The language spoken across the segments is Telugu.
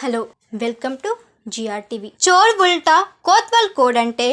Hello welcome to G R T V. చోర్ ఉల్టా కోత్వాల్ కోడ్ అంటే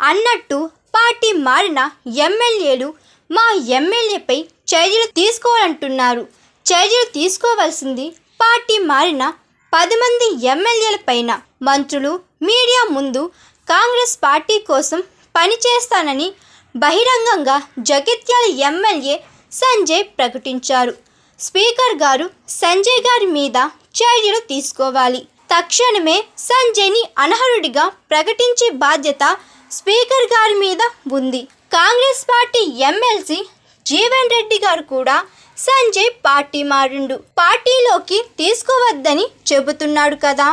అన్నట్టు పార్టీ మారిన ఎమ్మెల్యేలు మా ఎమ్మెల్యేపై చర్యలు తీసుకోవాలంటున్నారు. చర్యలు తీసుకోవాల్సింది పార్టీ మారిన పది మంది ఎమ్మెల్యేల పైన. మంత్రులు మీడియా ముందు కాంగ్రెస్ పార్టీ కోసం పనిచేస్తానని బహిరంగంగా జగిత్యాల ఎమ్మెల్యే సంజయ్ ప్రకటించారు. స్పీకర్ గారు సంజయ్ గారి మీద చర్యలు తీసుకోవాలి. తక్షణమే సంజయ్ని అనర్హుడిగా ప్రకటించే బాధ్యత స్పీకర్ గారి మీద ఉంది. కాంగ్రెస్ పార్టీ ఎమ్మెల్సీ జీవన్ రెడ్డి గారు కూడా సంజయ్ పార్టీ మారిండు. పార్టీలోకి తీసుకోవద్దని చెబుతున్నాడు కదా.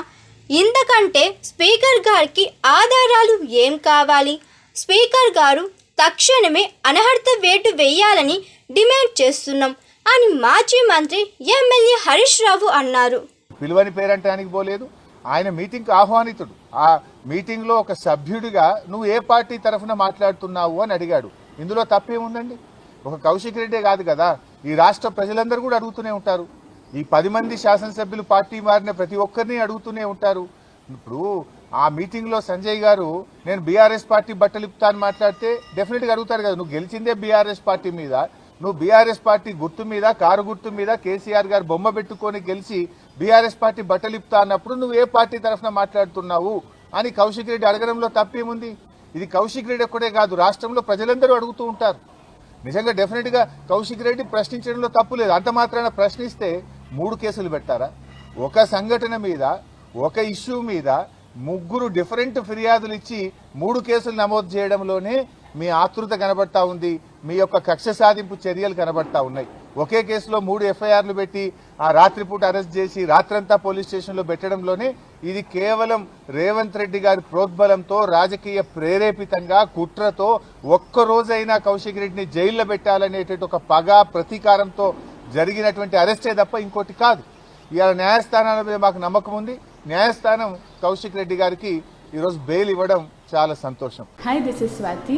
ఇంతకంటే స్పీకర్ గారికి ఆధారాలు ఏం కావాలి? స్పీకర్ గారు తక్షణమే అనర్హత వేటు వేయాలని డిమాండ్ చేస్తున్నాం. అని మాజీ మంత్రి ఎమ్మెల్యే హరీష్ రావు అన్నారు. పిలువని పేరంటానికి పోలేదు. ఆయన మీటింగ్కి ఆహ్వానితుడు. ఆ మీటింగ్లో ఒక సభ్యుడిగా నువ్వు ఏ పార్టీ తరఫున మాట్లాడుతున్నావు అని అడిగాడు. ఇందులో తప్పేముందండి? ఒక కౌశిక్ రెడ్డే కాదు కదా. ఈ రాష్ట్ర ప్రజలందరూ కూడా అడుగుతూనే ఉంటారు. ఈ పది మంది శాసనసభ్యులు పార్టీ మారిన ప్రతి ఒక్కరిని అడుగుతూనే ఉంటారు. ఇప్పుడు ఆ మీటింగ్లో సంజయ్ గారు నేను బీఆర్ఎస్ పార్టీ బట్టలు అని మాట్లాడితే డెఫినెట్గా అడుగుతారు కదా. నువ్వు గెలిచిందే బీఆర్ఎస్ పార్టీ మీద. నువ్వు బీఆర్ఎస్ పార్టీ గుర్తు మీద కారు గుర్తు మీద కేసీఆర్ గారు బొమ్మ పెట్టుకొని గెలిచి బీఆర్ఎస్ పార్టీ బట్టలు ఇప్పుతా అన్నప్పుడు నువ్వు ఏ పార్టీ తరఫున మాట్లాడుతున్నావు అని కౌశిక్ రెడ్డి అడగడంలో తప్పేముంది? ఇది కౌశిక్ రెడ్డి ఒక్కడే కాదు రాష్ట్రంలో ప్రజలందరూ అడుగుతూ ఉంటారు. నిజంగా డెఫినెట్గా కౌశిక్ రెడ్డి ప్రశ్నించడంలో తప్పు లేదు. అంత మాత్రాన ప్రశ్నిస్తే మూడు కేసులు పెట్టారా? ఒక సంఘటన మీద ఒక ఇష్యూ మీద ముగ్గురు డిఫరెంట్ ఫిర్యాదులు ఇచ్చి మూడు కేసులు నమోదు చేయడంలోనే మీ ఆతృత కనబడతా ఉంది. మీ యొక్క కక్ష సాధింపు చర్యలు కనబడతా ఉన్నాయి. ఒకే కేసులో మూడు ఎఫ్ఐఆర్లు పెట్టి ఆ రాత్రిపూట అరెస్ట్ చేసి రాత్రంతా పోలీస్ స్టేషన్లో పెట్టడంలోనే ఇది కేవలం రేవంత్ రెడ్డి గారి ప్రోద్బలంతో రాజకీయ ప్రేరేపితంగా కుట్రతో ఒక్కరోజైనా కౌశిక్ రెడ్డిని జైల్లో పెట్టాలనేటువంటి ఒక పగ ప్రతీకారంతో జరిగినటువంటి అరెస్టే తప్ప ఇంకోటి కాదు. ఇవాళ న్యాయస్థానాల మీద మాకు నమ్మకం ఉంది. న్యాయస్థానం కౌశిక్ రెడ్డి గారికి ఈరోజు బెయిల్ ఇవ్వడం చాలా సంతోషం. Hi this is Swathi